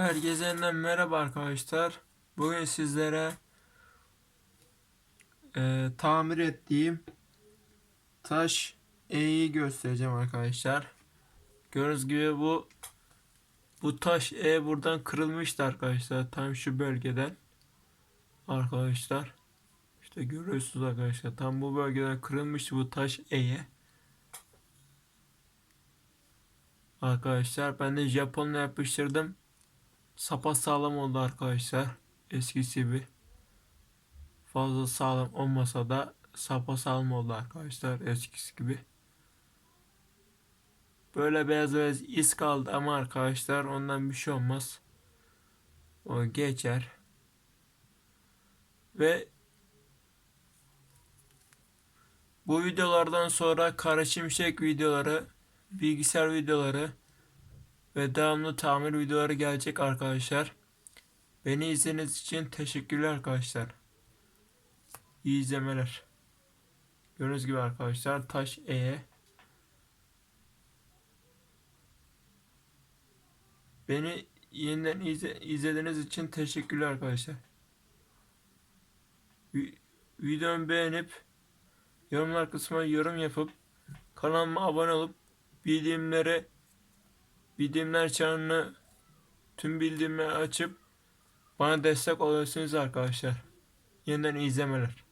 Herkese yeniden merhaba arkadaşlar. Bugün sizlere e, tamir ettiğim taş E'yi göstereceğim arkadaşlar. Gördüğünüz gibi bu bu taş E buradan kırılmıştı arkadaşlar. Tam şu bölgeden. Arkadaşlar. İşte görüyorsunuz arkadaşlar. Tam bu bölgeden kırılmıştı bu taş E'ye. Arkadaşlar ben de Japonla yapıştırdım. Sapa sağlam oldu arkadaşlar. Eskisi gibi. Fazla sağlam olmasa da sapa sağlam oldu arkadaşlar. Eskisi gibi. Böyle beyaz beyaz iz kaldı ama arkadaşlar ondan bir şey olmaz. O geçer. Ve bu videolardan sonra kara şimşek videoları, bilgisayar videoları ve devamlı tamir videoları gelecek arkadaşlar. Beni izlediğiniz için teşekkürler arkadaşlar. İyi izlemeler. Gördüğünüz gibi arkadaşlar taş E'ye. Beni yeniden izle, izlediğiniz için teşekkürler arkadaşlar. Vi- Videomu beğenip yorumlar kısmına yorum yapıp kanalıma abone olup bildirimleri bildirimler çanını tüm bildirimleri açıp bana destek oluyorsunuz arkadaşlar. Yeniden izlemeler.